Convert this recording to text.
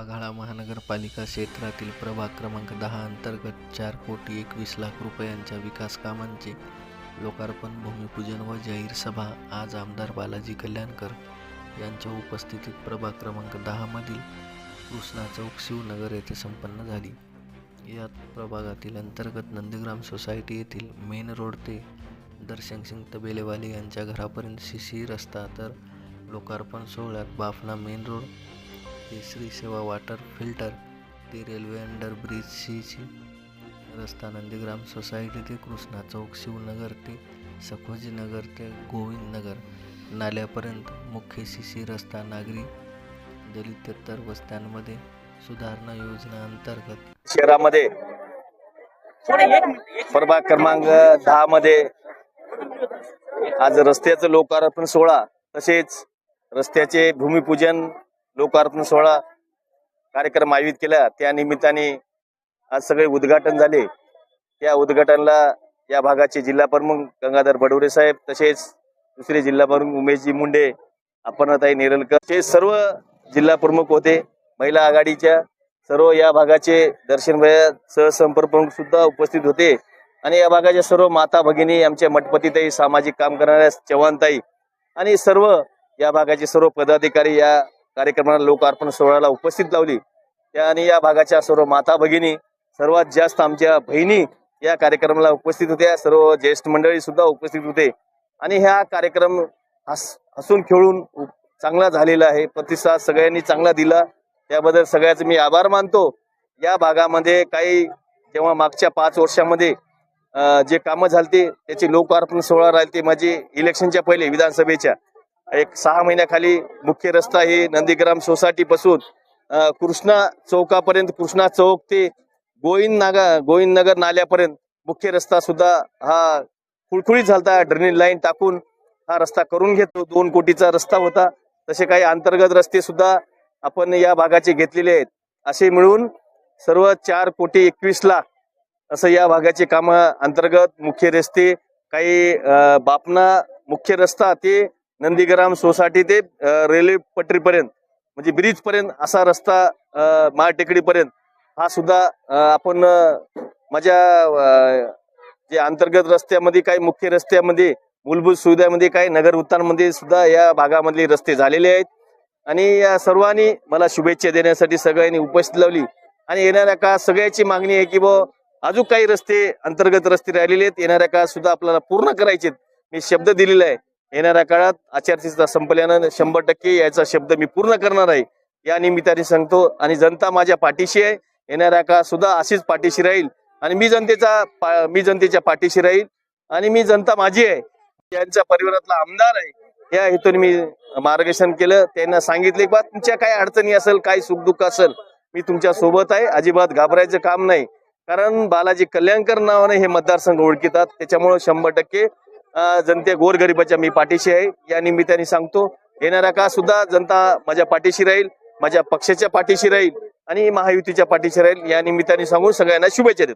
नगरपालिका क्षेत्रातील प्रभाग क्रमांक दहा अंतर्गत चार कोटी एकवीस लाख रुपयांच्या विकास कामांचे लोकार्पण भूमिपूजन व जाहीर सभा आज आमदार बालाजी कल्याणकर यांच्या उपस्थितीत प्रभाग क्रमांक दहामधील कृष्णा चौक शिवनगर येथे संपन्न झाली. यात प्रभागातील अंतर्गत नंदीग्राम सोसायटी येथील मेन रोड ते दर्शन सिंग तबेलेवाले यांच्या घरापर्यंत सी सी रस्ता तर लोकार्पण सोहळ्यात Bafna main road Shri Seva water filter ते रेल्वे अंडर ब्रिज सी रस्ता नंदीग्राम सोसायटी ते कृष्णा चौक शिवनगर ते सखोजीनगर ते गोविंद नगर नाल्यापर्यंत मुख्य सी सी रस्ता नागरी दलितेतर वस्त्यांमध्ये सुधारणा योजना अंतर्गत. शहरामध्ये प्रभाग क्रमांक दहा मध्ये आज रस्त्याचं लोकार्पण सोहळा तसेच रस्त्याचे भूमिपूजन लोकार्पण सोहळा कार्यक्रम आयोजित केला. त्या निमित्ताने आज सगळे उद्घाटन झाले. त्या उद्घाटनला या भागाचे जिल्हा प्रमुख गंगाधर बडोरे साहेब तसेच दुसरे जिल्हा प्रमुख उमेशजी मुंडे अपर्णाताई नेरलकर हे सर्व जिल्हा प्रमुख होते. महिला आघाडीच्या सर्व या भागाचे दर्शन सहसंपर्क प्रमुख सुद्धा उपस्थित होते. आणि या भागाच्या सर्व माता भगिनी आमच्या मठपतीताई सामाजिक काम करणाऱ्या चव्हाणताई आणि सर्व या भागाचे सर्व पदाधिकारी या कार्यक्रमाला लोकार्पण सोहळ्याला उपस्थित लावली. त्या आणि या भागाच्या सर्व माता भगिनी सर्वात जास्त आमच्या बहिणी या कार्यक्रमाला उपस्थित होत्या. सर्व ज्येष्ठ मंडळी सुद्धा उपस्थित होते. आणि ह्या कार्यक्रम हस हसून खेळून चांगला झालेला आहे. प्रतिसाद सगळ्यांनी चांगला दिला. त्याबद्दल सगळ्याचे मी आभार मानतो. या भागामध्ये काही जेव्हा मागच्या पाच वर्षामध्ये जे कामं झालते त्याचे लोकार्पण सोहळा राहते माझे इलेक्शनच्या पहिले विधानसभेच्या. एक सहा महिन्याखाली मुख्य रस्ता हे नंदीग्राम सोसायटी पासून कृष्णा चौकापर्यंत कृष्णा चौक ते गोविंद नागा गोविंद नगर नाल्यापर्यंत मुख्य रस्ता सुद्धा हा खुळखुळीत झालता. ड्रेनेज लाईन टाकून हा रस्ता करून घेतो. दोन कोटीचा रस्ता होता. तसे काही अंतर्गत रस्ते सुद्धा आपण या भागाचे घेतलेले आहेत. असे मिळून सर्व चार कोटी एकवीस लाख असं या भागाचे काम अंतर्गत मुख्य रस्ते काही बापना मुख्य रस्ता ते नंदीग्राम सोसायटी ते रेल्वे पटरीपर्यंत म्हणजे ब्रिज पर्यंत असा रस्ता अं, माळटेकडीपर्यंत हा सुद्धा आपण माझ्या जे अंतर्गत रस्त्यामध्ये काही मुख्य रस्त्यामध्ये मूलभूत सुविधामध्ये काही नगर उत्तानमध्ये सुद्धा या भागामधले रस्ते झालेले आहेत. आणि या सर्वांनी मला शुभेच्छा देण्यासाठी सगळ्यांनी उपस्थित लावली. आणि येणाऱ्या काळात सगळ्याची मागणी आहे की बुवा अजून काही रस्ते अंतर्गत रस्ते राहिलेले आहेत. येणाऱ्या काळात सुद्धा आपल्याला पूर्ण करायचे आहेत. मी शब्द दिलेला आहे. येणाऱ्या काळात आचारसंहिता संपल्यानं शंभर टक्के याचा शब्द मी पूर्ण करणार आहे. या निमित्ताने सांगतो आणि जनता माझ्या पाठीशी आहे. येणाऱ्या काळात सुद्धा अशीच पाठीशी राहील. आणि मी जनतेचा पा- मी जनतेच्या पाठीशी राहील. आणि मी जनता माझी आहे. यांच्या परिवारातला आमदार आहे. या हेतून मी मार्गदर्शन केलं. त्यांना सांगितले की बा तुमच्या काय अडचणी असेल काय सुखदुःख असेल मी तुमच्यासोबत आहे. अजिबात घाबरायचं काम नाही. कारण बालाजी कल्याणकर नावाने हे मतदारसंघ ओळखितात. त्याच्यामुळे शंभर टक्के जनते गोरगरिबाच्या मी पाठीशी आहे. या निमित्ताने सांगतो येणाऱ्या का सुद्धा जनता माझ्या पाठीशी राहील माझ्या पक्षाच्या पाठीशी राहील आणि महायुतीच्या पाठीशी राहील. या निमित्ताने सांगून सगळ्यांना शुभेच्छा देतो.